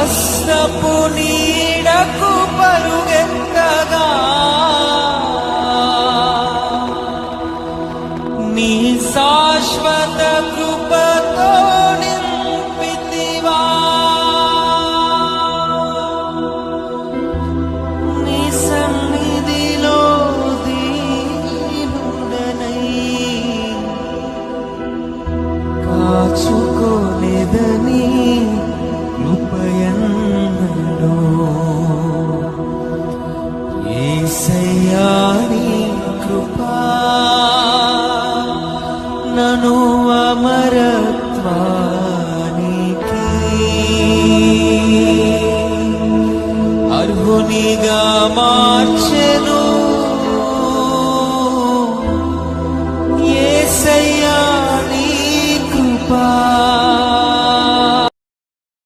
అస్నపు పరుగెత్తగా నీ శాశ్వత దయాని కృపా. నను అమరత్వానికి. అర్హునిగా మార్చెను.